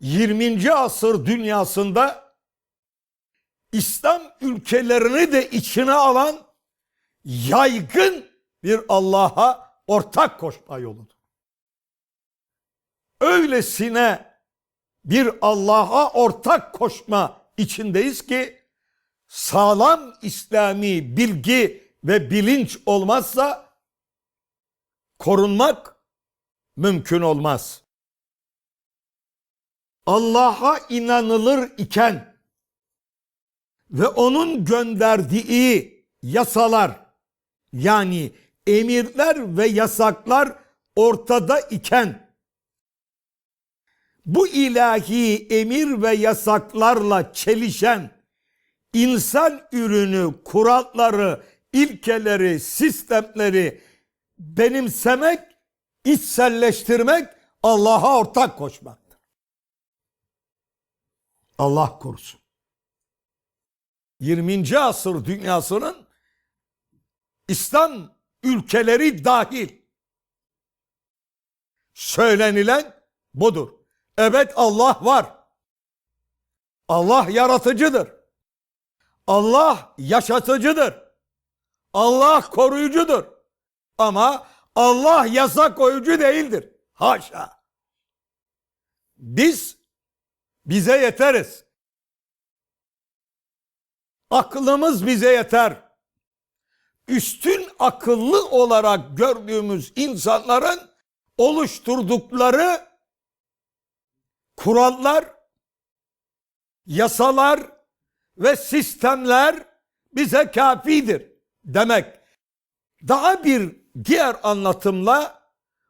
20. asır dünyasında İslam ülkelerini de içine alan yaygın bir Allah'a ortak koşma yoludur. Öylesine bir Allah'a ortak koşma içindeyiz ki sağlam İslami bilgi ve bilinç olmazsa korunmak mümkün olmaz. Allah'a inanılır iken ve onun gönderdiği yasalar yani emirler ve yasaklar ortada iken bu ilahi emir ve yasaklarla çelişen insan ürünü, kuralları, ilkeleri, sistemleri benimsemek, içselleştirmek, Allah'a ortak koşmaktır. Allah korusun. 20. asır dünyasının İslam ülkeleri dahil söylenilen budur. Evet Allah var. Allah yaratıcıdır. Allah yaşatıcıdır. Allah koruyucudur. Ama Allah yasa koyucu değildir. Haşa. Biz bize yeteriz. Aklımız bize yeter. Üstün akıllı olarak gördüğümüz insanların oluşturdukları kurallar, yasalar ve sistemler bize kafidir demek. Daha bir diğer anlatımla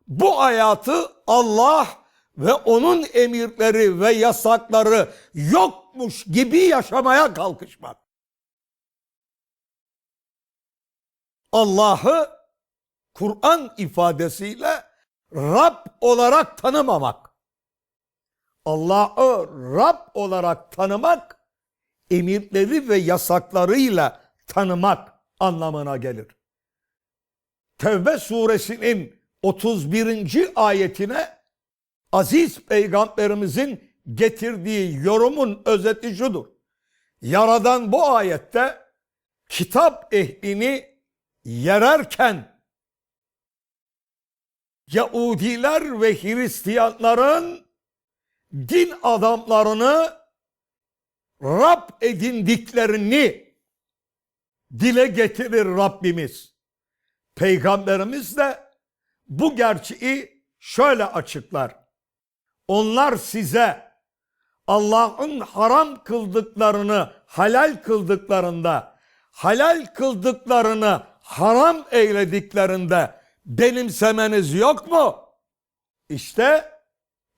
bu hayatı Allah ve onun emirleri ve yasakları yokmuş gibi yaşamaya kalkışmak. Allah'ı Kur'an ifadesiyle Rab olarak tanımamak. Allah'ı Rab olarak tanımak, emirleri ve yasaklarıyla tanımak anlamına gelir. Tevbe suresinin 31. ayetine aziz peygamberimizin getirdiği yorumun özeti şudur. Yaradan bu ayette kitap ehlini yererken Yahudiler ve Hristiyanların din adamlarını Rab edindiklerini dile getirir Rabbimiz. Peygamberimiz de bu gerçeği şöyle açıklar. Onlar size Allah'ın haram kıldıklarını halal kıldıklarında, halal kıldıklarını haram eylediklerinde benimsemeniz yok mu? İşte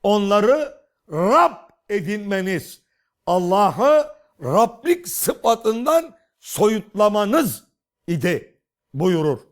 onları Rab edinmeniz, Allah'ı Rablik sıfatından soyutlamanız idi buyurur.